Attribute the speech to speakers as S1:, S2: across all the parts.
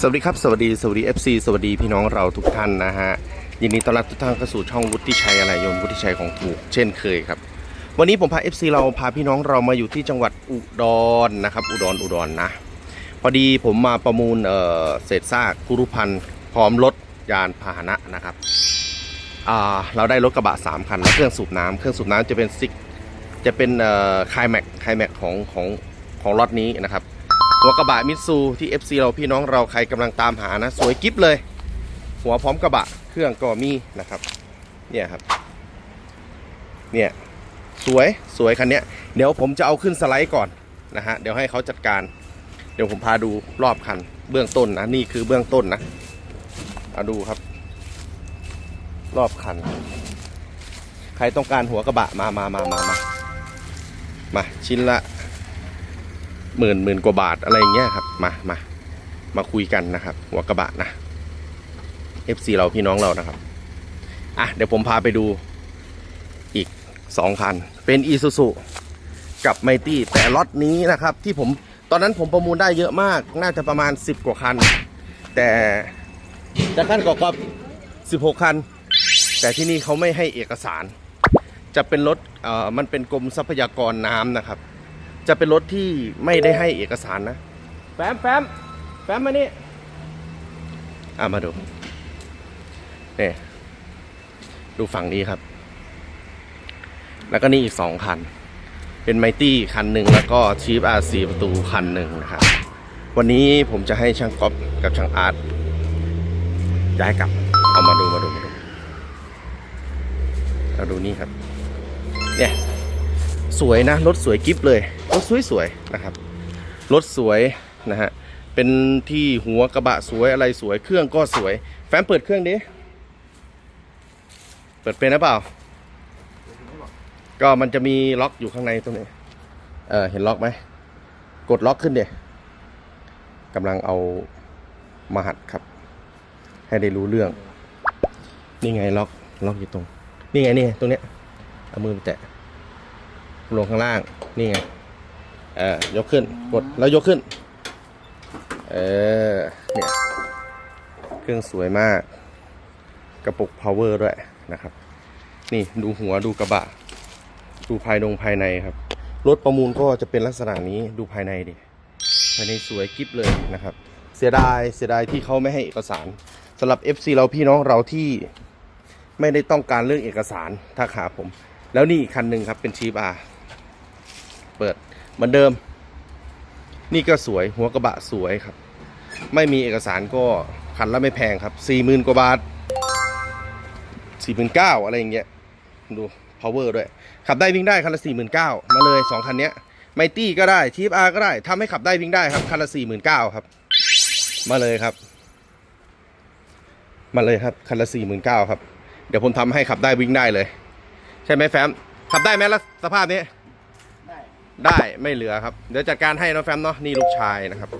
S1: สวัสดีครับ สวัสดี สวัสดี FC สวัสดีพี่น้องเราทุกท่านนะฮะ ยินดีต้อนรับทุกท่านเข้าสู่ช่องวุฒิชัยอะไรยนวุฒิชัยของถูก เช่นเคยครับ วันนี้ผมพา FC เราพาพี่น้องเรามาอยู่ที่จังหวัดอุดรนะครับ อุดรอุดรนะ พอดีผมมาประมูลเอ่อเศษซากกุรุพันธ์พร้อมรถยานพาหนะนะครับอ่าเราได้รถกระบะ 3 คันและเครื่องสูบน้ำเครื่องสูบน้ำจะเป็นซิกจะเป็นเอ่อคายแม็กคายแม็กของของของรถนี้นะครับ หัวกระบะมิตซูที่ FC เราพี่น้องเราใครกำลังตามหานะ สวยกิ๊บเลย หัวพร้อมกระบะเครื่องก็มีนะครับ เนี่ยครับ เนี่ยสวยสวยคันเนี้ยเดี๋ยวผมจะเอาขึ้นสไลด์ก่อนนะฮะเดี๋ยวให้เขาจัดการ เดี๋ยวผมพาดูรอบคัน เบื้องต้นนะนี่คือเบื้องต้นนะเอาดูครับ รอบคัน ใครต้องการหัวกระบะมามามามามามาชิ้นละ หมื่นหมื่นกว่าบาทอะไรอย่างเงี้ยครับมามามาคุยกันนะครับ หัวกระบะนะ FC เราพี่น้องเรานะครับอะเดี๋ยวผมพาไปดูอีกสองคัน เป็นอีซูซูกับไมตี้แต่ล็อตนี้นะครับ ที่ผมตอนนั้นผมประมูลได้เยอะมาก น่าจะประมาณ 10 กว่าคัน แต่แต่คันกอบ16 คัน แต่ที่นี่เขาไม่ให้เอกสาร จะเป็นรถเอ่อมันเป็นกรมทรัพยากรน้ำนะครับ จะเป็นรถที่ไม่ได้ให้เอกสารนะ แฟมแฟมแฟมมานี่อะมาดูเนี่ยดูฝั่งนี้ครับ แล้วก็นี่อีกสองคัน เป็นไมตี้คันหนึ่งแล้วก็ชีฟอาร์ซีประตูคันหนึ่งนะครับ วันนี้ผมจะให้ช่างก๊อฟกับช่างอาร์ตย้ายกลับ เอามาดูมาดูมาดูมาดูนี่ครับ เนี่ย สวยนะรถสวยกิฟเลยรถสวยสวยๆนะครับรถสวยนะฮะเป็นที่หัวกระบะสวยอะไรสวยเครื่องก็สวย แฟมเปิดเครื่องดิเปิดเป็นหรือเปล่า ก็มันจะมีล็อกอยู่ข้างในตรงนี้เออเห็นล็อกไหมกดล็อกขึ้นเดียกำลังเอามาหัดครับ ให้ได้รู้เรื่อง นี่ไงล็อกล็อกอยู่ตรง นี่ไงนี่ตรงเนี้ยเอามือไปแตะ ลงข้างล่าง นี่ไง เออยกขึ้น กดแล้วยกขึ้น เออ เนี่ย เครื่องสวยมาก กระปุก power ด้วยนะครับ นี่ดูหัวดูกระบะ ดูภายนงภายในครับ รถประมูลก็จะเป็นลักษณะนี้ ดูภายในดิ ภายในสวยกิ๊บเลยนะครับ เสียดาย เสียดายที่เขาไม่ให้เอกสารสำหรับ FC เราพี่น้องเราที่ไม่ได้ต้องการเรื่องเอกสารถ้าขาผม แล้วนี่อีกคันหนึ่งครับเป็นชีบอา เปิดเหมือนเดิม นี่ก็สวยหัวกระบะสวยครับ ไม่มีเอกสารก็คันละไม่แพงครับสี่หมื่นกว่าบาทสี่หมื่นเก้าอะไรอย่างเงี้ยดู power ด้วย ขับได้วิ่งได้คันละสี่หมื่นเก้ามาเลยสองคันเนี้ยไมตี้ก็ได้ทีฟอาร์ก็ได้ทำให้ขับได้วิ่งได้ครับคันละสี่หมื่นเก้าครับ มาเลยครับ มาเลยครับคันละสี่หมื่นเก้าครับ เดี๋ยวผมทำให้ขับได้วิ่งได้เลย ใช่ไหมแฟมขับได้ไหมล่ะสภาพนี้
S2: ได้
S1: ได้ไม่เหลือครับ เดี๋ยวจัดการให้นะแฟมเนาะนี่ลูกชายนะครับ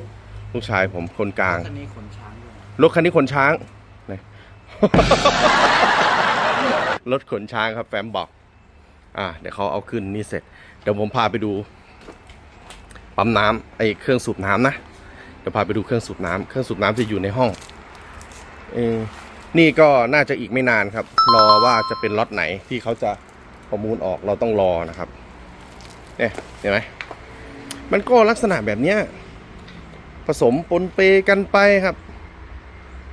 S1: ลูกชายผมคนกลาง
S2: คันนี้ขนช้างด้วยนะ
S1: รถคันนี้ขนช้างไหนรถขนช้างครับ แฟมบอก อ่า เดี๋ยวเขาเอาขึ้นนี่เสร็จ เดี๋ยวผมพาไปดูปั๊มน้ำไอ้เครื่องสูบน้ำนะเดี๋ยวพาไปดูเครื่องสูบน้ำเครื่องสูบน้ำจะอยู่ในห้องเออนี่ก็น่าจะอีกไม่นานครับ รอว่าจะเป็นล็อตไหนที่เขาจะประมูลออกเราต้องรอนะครับ เนี่ยเห็นไหมมันก็ลักษณะแบบเนี้ยผสมปนเปกันไปครับ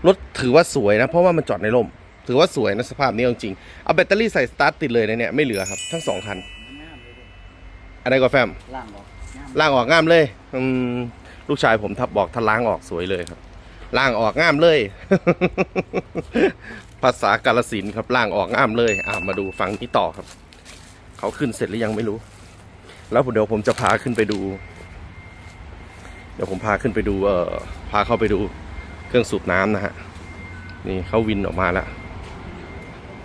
S1: รถถือว่าสวยนะ เพราะว่ามันจอดในร่ม ถือว่าสวยนะสภาพนี้เอาจริงเอาแบตเตอรี่ใส่สตาร์ทติดเลยนะเนี่ยไม่เหลือครับ ทั้งสองคัน
S2: งามเลยด้วย
S1: อะไรก็แฟม
S2: ล่างออกงาม
S1: ล่างออกงามเลย อืมลูกชายผมทับบอกถ้าล้างออกสวยเลยครับล่างออกงามเลย ภาษากาลสินธุ์ครับล่างออกงามเลย อ่ามาดูฟังที่ต่อครับ เขาขึ้นเสร็จหรือยังไม่รู้ แล้วเดี๋ยวผมจะพาขึ้นไปดู เดี๋ยวผมพาขึ้นไปดูเอ่อพาเข้าไปดูเครื่องสูบน้ำนะฮะนี่เขาวินออกมาแล้ว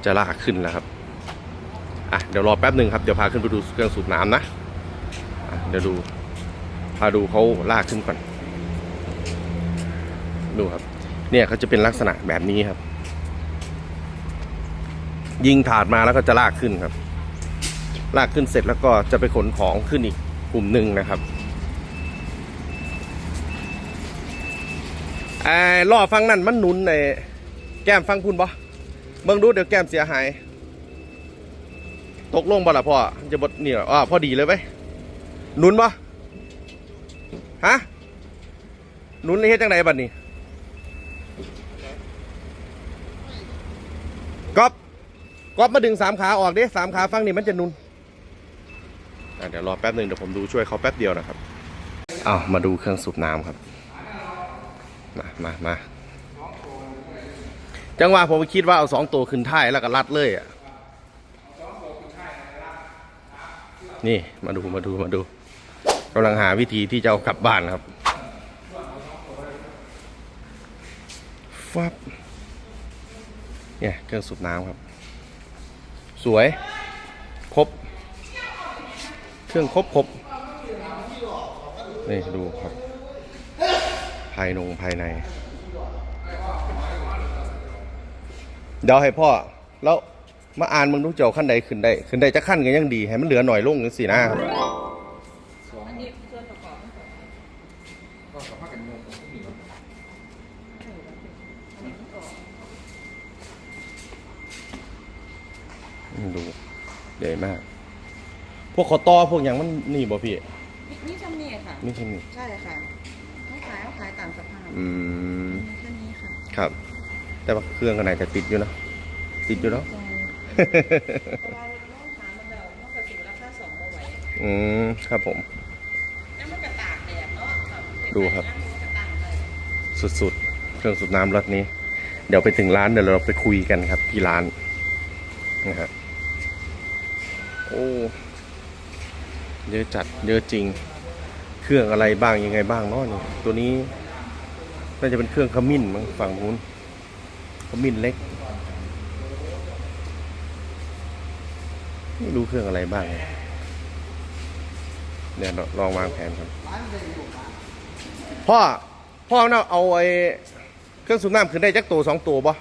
S1: จะลากขึ้นแล้วครับอะเดี๋ยวรอแป๊บหนึ่งครับเดี๋ยวพาขึ้นไปดูเครื่องสูบน้ำนะอะเดี๋ยวดูพาดูเขาลากขึ้นก่อนดูครับ เนี่ยเขาจะเป็นลักษณะแบบนี้ครับ ยิงถาดมาแล้วก็จะลากขึ้นครับ ลากขึ้นเสร็จแล้วก็จะไปขนของขึ้นอีกกลุ่มหนึ่งนะครับไอ้ล่อฟังนั่นมันหนุนในแก้มฟังพุ่นบ่เบิ่งดูเดี๋ยวแก้มเสียหาย ตกลงบ่ล่ะพ่อจะบดเนี่เหรออ๋อพอดีเลยไหมหนุนบ่ฮะหนุนเฮ็ดจังไดบัดนี้ก๊อฟก๊อฟมาดึงสามขาออกดิสามขาฟังนี่มันจะนุน เดี๋ยวรอแป๊บหนึ่งเดี๋ยวผมดูช่วยเขาแป๊บเดียวนะครับเอ้ามาดูเครื่องสูบน้ำครับ มามามาจังหวะผมคิดว่าเอาสองตัวขึ้นท้ายแล้วก็รัดเลยอะนี่มาดูมาดูมาดูกำลังหาวิธีที่จะเอากลับบ้านครับฟับเนี่ยเครื่องสูบน้ำครับ สวย ครบ เครื่องครบครบนี่ดูครับ ภายนงภายใน เดี๋ยวให้พ่อ แล้วมาอ่านมึงดูเจ้าขั้นใดขึ้นได้ ขึ้นได้จะขั้นกันยังดี ให้มันเหลือหน่อยลงสินะครับ
S3: อันนี้ส่วนะกอบของ
S2: ก็สามารถกันโยงกับผู้หญิง
S1: ดูใหญ่มาก วกขอต่อพวกอย่างมันนี่บ่พี่
S3: นี่นี่จำเนียค่ะ
S1: นี่ใช่นี่
S3: ใช่ค่ะไม่ขายเอาขายตามสภาพ
S1: อืม
S3: มีแค่นี้ค่ะ
S1: ครับ แต่ว่าเครื่องก็ไหนจะติดอยู่เนอะติดอยู่เนาะ
S3: ใจเพราะว่าเราหามันแบบมันก็ถึงราคาสองโมไหว
S1: อืมครับผม
S3: แล้วมันก็ตากแดดเนาะแบบ
S1: ดูครับ
S3: มันก็ตากเลย
S1: สุดๆ เครื่องสูบน้ำรถนี้ เดี๋ยวไปถึงร้านเดี๋ยวเราไปคุยกันครับที่ร้านนะฮะโอ้ เยอะจัดเยอะจริง เครื่องอะไรบ้างยังไงบ้างเนาะนี่ตัวนี้น่าจะเป็นเครื่องขมิ้นมั้งฝั่งนู้นขมิ้นเล็กไม่รู้เครื่องอะไรบ้างเนี่ยเดี๋ยวลองวางแผนครับพ่อพ่อเนาะเอาไอ้เครื่องสูบน้ำขึ้นได้จักตัวสองตัวบ่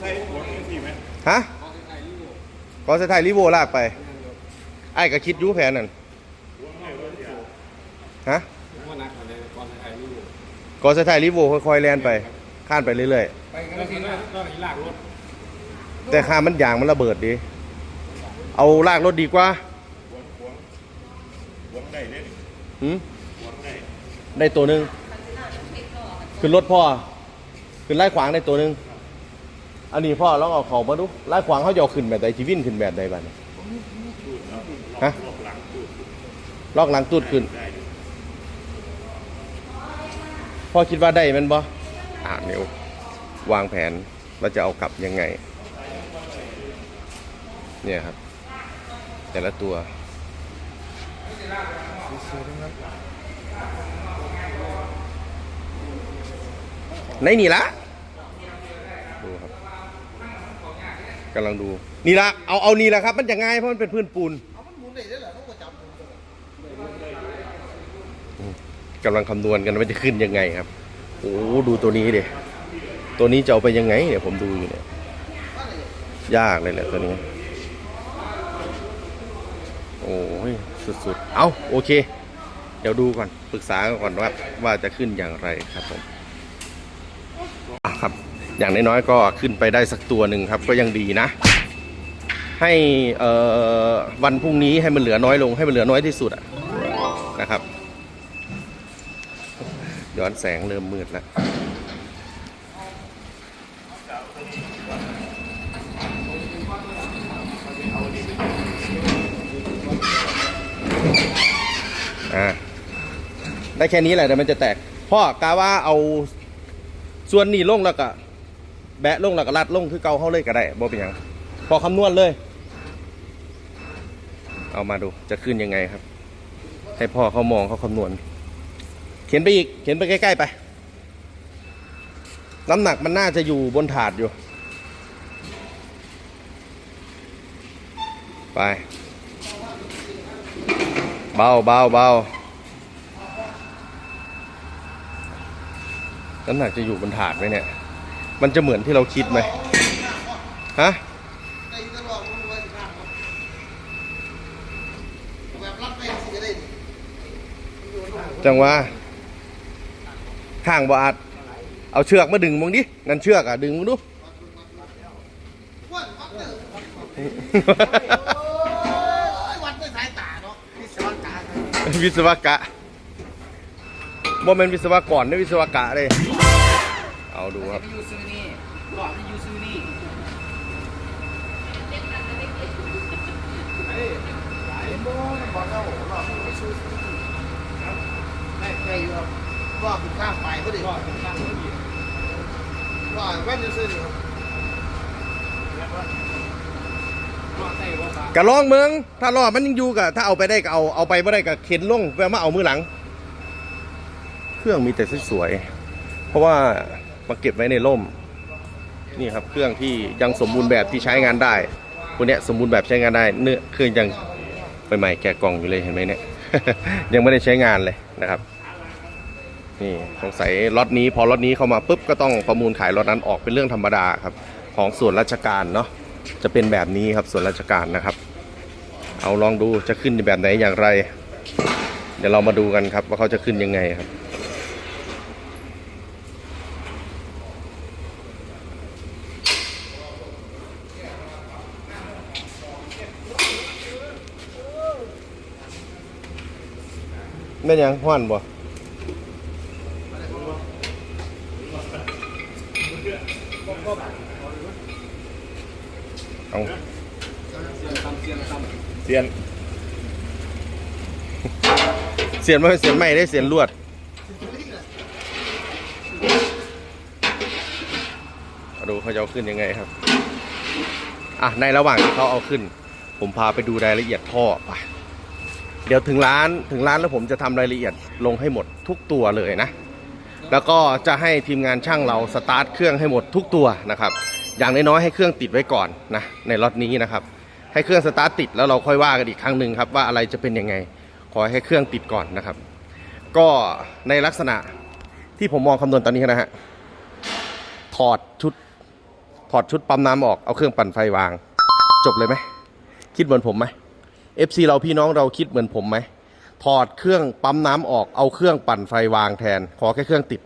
S2: ใส่ หัวมือทีไหม
S1: ฮะก็จะถ่ายรีโวลากไปไอ้ก็คิดอยูแผนนั่นฮะ
S2: ว่านักอะไรก่อนใส่ลูก
S1: ก็จะถ่ายรีโวค่อยๆแล่นไปข้านไปเรื่อย
S2: ไปกันแล้วทีนั้นก็อีลากรถ
S1: ๆ แต่ข้ามันยางมันระเบิดดีเอาลากรถดีกว่า
S2: หวงได้เนี่ย
S1: หืมได้ตัวหนึ่งขึ้นรถพ่อขึ้นไล่ขวางได้ตัวหนึ่ง อันนี้พ่อลองเอาเขามาดูไล่ขวางเขาจะเอาขึ้นแบบใดชีวินขึ้นแบบใดบ้างฮะลอกหลังตูดขึ้น พ่อคิดว่าได้มันบ่อ่าเดี๋ยววางแผนว่าจะเอากลับยังไง เนี่ยครับ แต่ละตัวในนี่ละดูครับ กำลังดู นี่ละเอาเอานี่ละครับ มันจะง่ายเพราะมันเป็นพื้นปูนอืมกำลังคำนวณกันว่าจะขึ้นยังไงครับโอ้ดูตัวนี้ดิตัวนี้จะเอาไปยังไงเนี่ยผมดูอยู่เนี่ยยากเลยแหละตัวนี้ โอ้ยสุดๆ เอาโอเค เดี๋ยวดูก่อนปรึกษาก่อนว่าว่าจะขึ้นอย่างไรครับผมอะครับ อย่างน้อยๆก็ขึ้นไปได้สักตัวหนึ่งครับก็ยังดีนะ ให้วันพรุ่งนี้ให้มันเหลือน้อยลง ให้มันเหลือน้อยที่สุดอะนะครับ ย้อนแสงเริ่มมืดแล้วอ่าได้แค่นี้แหละเดี๋ยวมันจะแตกพ่อกาว่าเอาส่วนนี้ลงแล้วก็ แบะลงแล้วก็รัดลงคือเกาเข้าเลยก็ได้บ่เป็นหยังพอคำนวณเลย เอามาดูจะขึ้นยังไงครับ ให้พ่อเขามองเขาคำนวณ เขียนไปอีก เขียนไปใกล้ๆไป น้ำหนักมันน่าจะอยู่บนถาดอยู่ ไป เบาเบาเบาน้ำหนักจะอยู่บนถาดไหมเนี่ย มันจะเหมือนที่เราคิดไหมฮะจังว่าข้างบาจเอาเชือกมาดึงมึงดินั่นเชือกอะดึงมึงดู
S4: วัดวัดเด้อโอ้ยวัดด้วยสายตาเนาะวิศวกรรม
S1: วิ ศวกะบ่แม่นวิศวกรได้วิศวกะเลยเอาดูครับ
S5: ยูซูนี่ก่อนยูซูนี่
S4: ได้ได้อยู่ครับว่าคุณข้ามไปเขาดิว่าคุณข้ามเขาดิว่าแว่นจะซื้อดิครับ
S1: กะลองเมือง ถ้ารอดมันยังอยู่กะถ้าเอาไปได้ก็เอา เอาไปไม่ได้ก็เข็นลงแปลมาเอามือหลัง เครื่องมีแต่สวยๆเพราะว่า มาเก็บไว้ในร่มนี่ครับเครื่องที่ยังสมบูรณ์แบบที่ใช้งานได้คนเนี้ยสมบูรณ์แบบใช้งานได้เนื้อเครื่องยังใหม่ๆแกะกล่องอยู่เลยเห็นไหมเนี่ยยังไม่ได้ใช้งานเลยนะครับนี่สงสัยล็อตนี้พอล็อตนี้เข้ามาปุ๊บก็ต้องประมูลขายล็อตนั้นออกเป็นเรื่องธรรมดาครับ ของส่วนราชการเนาะจะเป็นแบบนี้ครับส่วนราชการนะครับ เอาลองดูจะขึ้นแบบไหนอย่างไร เดี๋ยวเรามาดูกันครับว่าเขาจะขึ้นยังไงครับ แม่นยังห้อนบ่เอาเสียนเสียนไม่เสียนไม่ได้เสียนลวดดูเขาจะเอาขึ้นยังไงครับ อะ ในระหว่างที่เขาเอาขึ้น ผมพาไปดูรายละเอียดท่อไป เดี๋ยวถึงร้านถึงร้านแล้วผมจะทำรายละเอียดลงให้หมดทุกตัวเลยนะ แล้วก็จะให้ทีมงานช่างเราสตาร์ทเครื่องให้หมดทุกตัวนะครับ อย่างน้อยๆให้เครื่องติดไว้ก่อนนะในล็อตนี้นะครับ ให้เครื่องสตาร์ทติดแล้วเราค่อยว่ากันอีกครั้งหนึ่งครับว่าอะไรจะเป็นยังไง ขอให้เครื่องติดก่อนนะครับ ก็ในลักษณะที่ผมมองคำนวณตอนนี้นะฮะถอดชุดถอดชุดปั๊มน้ำออกเอาเครื่องปั่นไฟวาง จบเลยไหมคิดเหมือนผมไหม FC เราพี่น้องเราคิดเหมือนผมไหมถอดเครื่องปั๊มน้ำออกเอาเครื่องปั่นไฟวางแทน ขอแค่เครื่องติด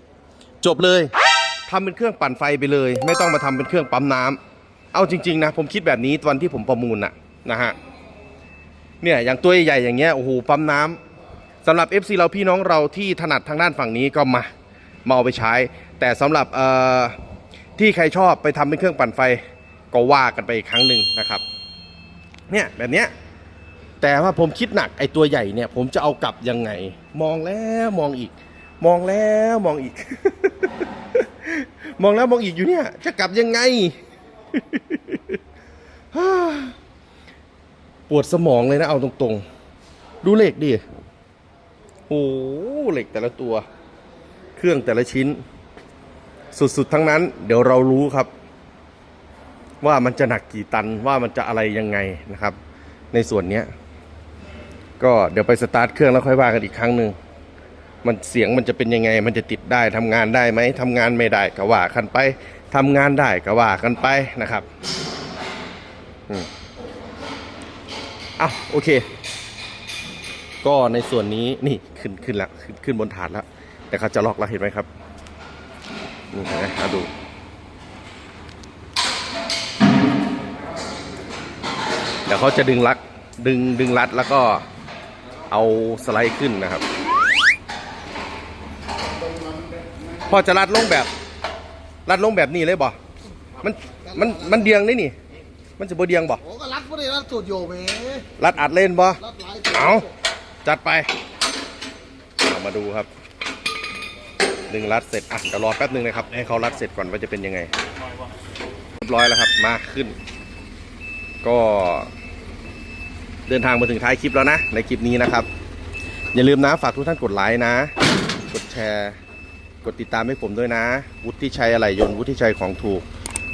S1: จบเลยทำเป็นเครื่องปั่นไฟไปเลย ไม่ต้องมาทำเป็นเครื่องปั๊มน้ำเอาจริง ๆ นะ ผมคิดแบบนี้ตอนที่ผมประมูลน่ะนะฮะเนี่ยอย่างตัวใหญ่ๆอย่างเงี้ยโอ้โหปั๊มน้ำสำหรับ FC เราพี่น้องเราที่ถนัดทางด้านฝั่งนี้ก็มามาเอาไปใช้ แต่สำหรับเอ่อที่ใครชอบไปทำเป็นเครื่องปั่นไฟก็ว่ากันไปอีกครั้งหนึ่งนะครับ เนี่ยแบบเนี้ย แต่ว่าผมคิดหนักไอ้ตัวใหญ่เนี่ย ผมจะเอากลับยังไง มองแล้วมองอีก มองแล้วมองอีก มองแล้วมองอีกอยู่เนี่ย จะกลับยังไง ปวดสมองเลยนะเอาตรงๆ ดูเหล็กดิโอ้เหล็กแต่ละตัว เครื่องแต่ละชิ้น สุดๆทั้งนั้น เดี๋ยวเรารู้ครับ ว่ามันจะหนักกี่ตันว่ามันจะอะไรยังไงนะครับ ในส่วนเนี้ย ก็เดี๋ยวไปสตาร์ทเครื่องแล้วค่อยว่ากันอีกครั้งหนึ่งมันเสียงมันจะเป็นยังไง มันจะติดได้ทำงานได้ไหมทำงานไม่ได้ก็ว่ากันไปทำงานได้ก็ว่ากันไปนะครับอืมอะโอเค ก็ในส่วนนี้นี่ขึ้นขึ้นแล้วขึ้นขึ้นบนถาดแล้ว แต่เขาจะล็อกแล้วเห็นไหมครับนี่เห็นไหมาดูเดี๋ยวเขาจะดึงลักดึงดึงรัดแล้วก็ เอาสไลด์ขึ้นนะครับ พอจะรัดลงแบบรัดลงแบบนี้เลยบ่ มันมันมันเดียงนี่นี่ มันจะบ่เดียงบ่
S4: โอ้ก็รัดพวกนี้รัดสูตรโยเม
S1: รัดอัดเล่นบ่
S4: รัดหลาย
S1: เอาจัดไปเรามาดูครับดึงรัดเสร็จอะเดี๋ยวรอแป๊บนึงนะครับ ให้เขารัดเสร็จก่อนว่าจะเป็นยังไงเรียบร้อยแล้วครับ มาขึ้น ก็ เดินทางมาถึงท้ายคลิปแล้วนะ ในคลิปนี้นะครับ อย่าลืมนะฝากทุกท่านกดไลค์นะ กดแชร์ กดติดตามให้ผมด้วยนะ วุฒิชัยอะไหล่ยนต์วุฒิชัยของถูก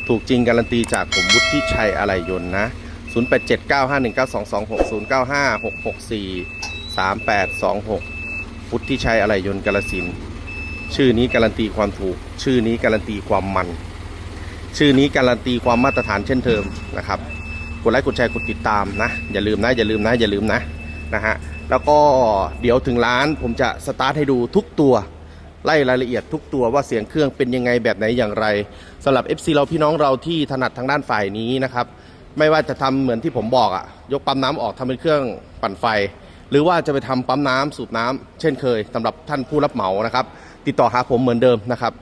S1: ถูกจริงการันตีจากผมวุฒิชัยอะไหล่ยนต์นะ 08795192260956443826 วุฒิชัยอะไหล่ยนต์กาลสินชื่อนี้การันตีความถูก ชื่อนี้การันตีความมัน ชื่อนี้การันตีความมาตรฐานเช่นเดิมนะครับ กดไลค์กดแชร์กดติดตามนะ อย่าลืมนะอย่าลืมนะอย่าลืมนะนะฮะแล้วก็เดี๋ยวถึงร้านผมจะสตาร์ทให้ดูทุกตัวไล่รายละเอียดทุกตัวว่าเสียงเครื่องเป็นยังไงแบบไหนอย่างไรสำหรับ FC เราพี่น้องเราที่ถนัดทางด้านฝ่ายนี้นะครับไม่ว่าจะทำเหมือนที่ผมบอกอะยกปั๊มน้ำออกทำเป็นเครื่องปั่นไฟ หรือว่าจะไปทำปั๊มน้ำสูบน้ำเช่นเคยสำหรับท่านผู้รับเหมานะครับ ติดต่อหาผมเหมือนเดิมนะครับ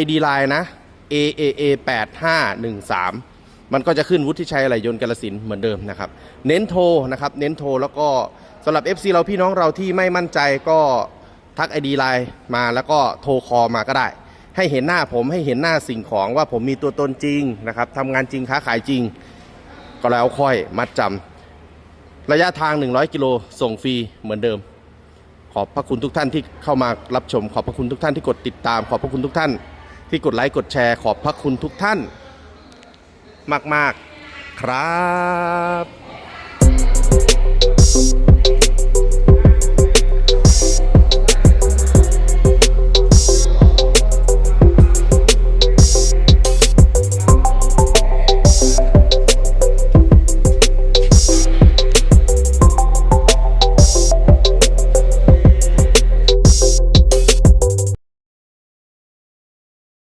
S1: ID Line นะ AAA 8513 มันก็จะขึ้นวุฒิชัยอะไรยนต์กาลสินเหมือนเดิมนะครับ เน้นโทรนะครับ เน้นโทรแล้วก็สำหรับ FC เราพี่น้องเราที่ไม่มั่นใจก็ทัก ID Line มาแล้วก็โทรคอลมาก็ได้ ให้เห็นหน้าผมให้เห็นหน้าสิ่งของว่าผมมีตัวตนจริงนะครับทำงานจริงค้าขายจริง ก็แล้วค่อยมัดจำระยะทาง 100 กิโลส่งฟรีเหมือนเดิม ขอบพระคุณทุกท่านที่เข้ามารับชม ขอบพระคุณทุกท่านที่กดติดตาม ขอบพระคุณทุกท่าน ที่กดไลค์กดแชร์ ขอบพระคุณทุกท่าน มาก ๆ ครับ